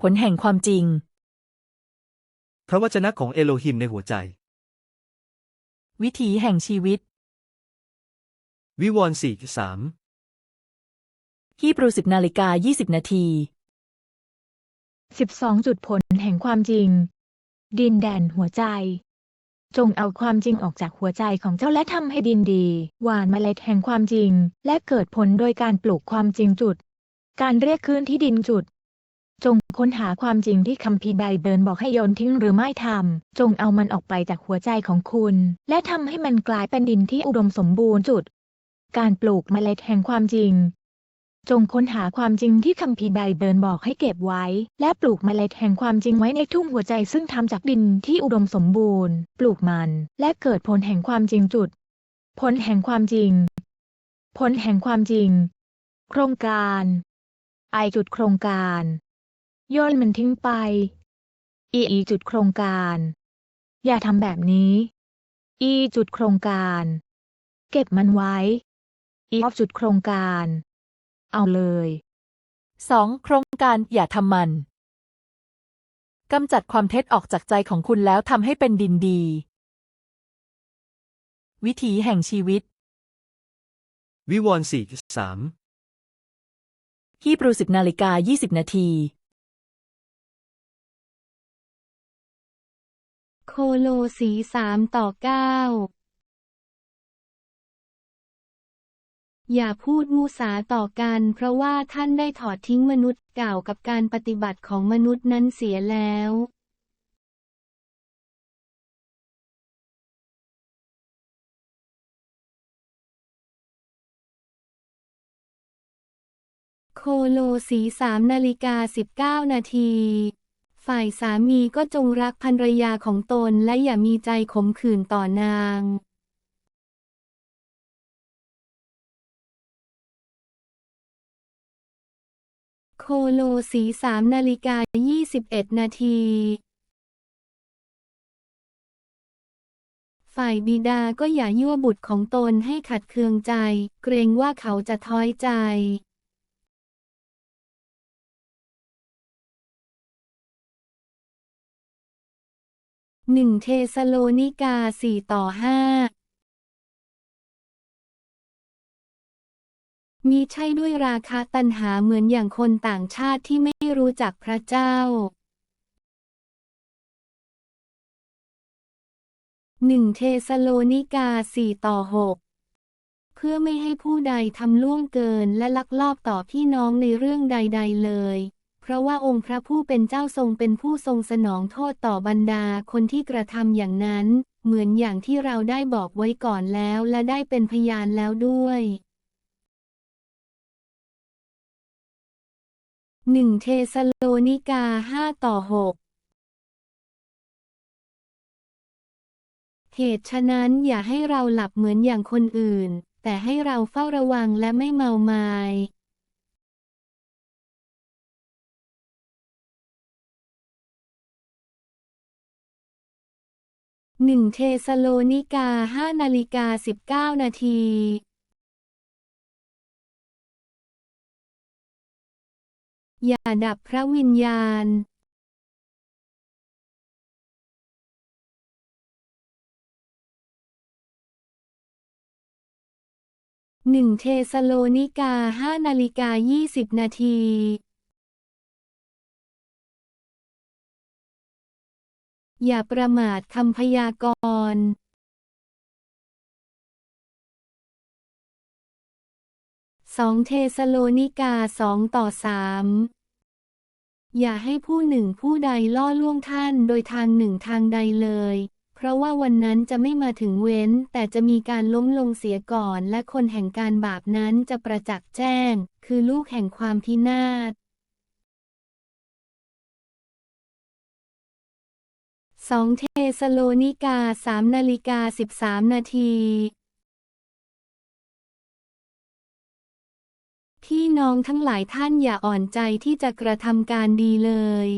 ผลแห่งความจริง พระวจนะของเอโลฮิมในหัวใจ วิถีแห่งชีวิต วิวรณ์สี่สามฮีบรูสิบนาฬิกายี่สิบนาที12จุดผลแห่งความจริง ดินแดนหัวใจ จงเอาความจริงออกจากหัวใจของเจ้าและทำให้ดินดีหว่านเมล็ดแห่งความจริง และเกิดผลโดยการปลูกความจริงจุด การเรียกคืนที่ดินจุด จงค้นหาความจริงที่คัมภีร์ไบเบิลบอกให้โยนทิ้งหรือไม่ทำ จงเอามันออกไปจากหัวใจของคุณ และทำให้มันกลายเป็นดินที่อุดมสมบูรณ์จุด การปลูกเมล็ดแห่งความจริง จงค้นหาความจริงที่คัมภีร์ไบเบิลบอกให้เก็บไว้ และปลูกเมล็ดแห่งความจริงไว้ในทุ่งหัวใจซึ่งทำจากดินที่อุดมสมบูรณ์ ปลูกมัน และเกิดผลแห่งความจริงจุด ผลแห่งความจริง ผลแห่งความจริง โครงการ ไอจุดโครงการ โยนมันทิ้งไป อีอีจุดโครงการ อย่าทำแบบนี้ อีจุดโครงการ เก็บมันไว้ อีออฟจุดโครงการ เอาเลย 2. โครงการอย่าทำมันกำจัดความเท็จออกจากใจของคุณแล้วทำให้เป็นดินดี วิถีแห่งชีวิต วิวรณ์สี่สามฮีบรูสิบนาฬิกายี่สิบนาที โคโลสีสามต่อเก้าอย่าพูดมูสาต่อกัน เพราะว่าท่านได้ถอดทิ้งมนุษย์เก่ากับการปฏิบัติของมนุษย์นั้นเสียแล้ว โคโลสีสามนาฬิกาสิบเก้านาที ฝ่ายสามีก็จงรักภรรยาของตนและอย่ามีใจขมขื่นต่อนางโคโลสีสามนาฬิกายี่สิบเอ็ดนาทีฝ่ายบิดาก็อย่ายั่วบุตรของตนให้ขัดเคืองใจ เกรงว่าเขาจะท้อยใจ หนึ่งเทสโลนิกาสี่ต่อห้ามีใช่ด้วยราคะตัณหาเหมือนอย่างคนต่างชาติที่ไม่รู้จักพระเจ้าหนึ่งเทสโลนิกาสี่ต่อหกเพื่อไม่ให้ผู้ใดทำล่วงเกินและลักลอบต่อพี่น้องในเรื่องใด ๆ เลย ราะว่าองค์พระผู้เป็นเจ้าทรงเป็นผู้ทรงสนองโทษต่อบรรดาคนที่กระทำอย่างนั้น เหมือนอย่างที่เราได้บอกไว้ก่อนแล้วและได้เป็นพยานแล้วด้วยหนึ่งเทสโลนิกาห้าต่อหกเหตุฉะนั้นอย่าให้เราหลับเหมือนอย่างคนอื่น แต่ให้เราเฝ้าระวังและไม่เมาไมา ยหนึ่งเทสโลนิกาห้านาฬิกาสิบเก้านาทีอย่าดับพระวิญญาณ หนึ่งเทสโลนิกาห้านาฬิกายี่สิบนาที อย่าประมาทคำพยากรณ์สองเทสโลนิกาสองต่อสามอย่าให้ผู้หนึ่งผู้ใดล่อล่วงท่านโดยทางหนึ่งทางใดเลย เพราะว่าวันนั้นจะไม่มาถึงเว้น แต่จะมีการล้มลงเสียก่อน และคนแห่งการบาปนั้นจะประจักษ์แจ้ง คือลูกแห่งความพินาศ สองเทสโลนิกาสามนาฬิกาสิบสามนาที พี่น้องทั้งหลายท่านอย่าอ่อนใจที่จะกระทำการดีเลย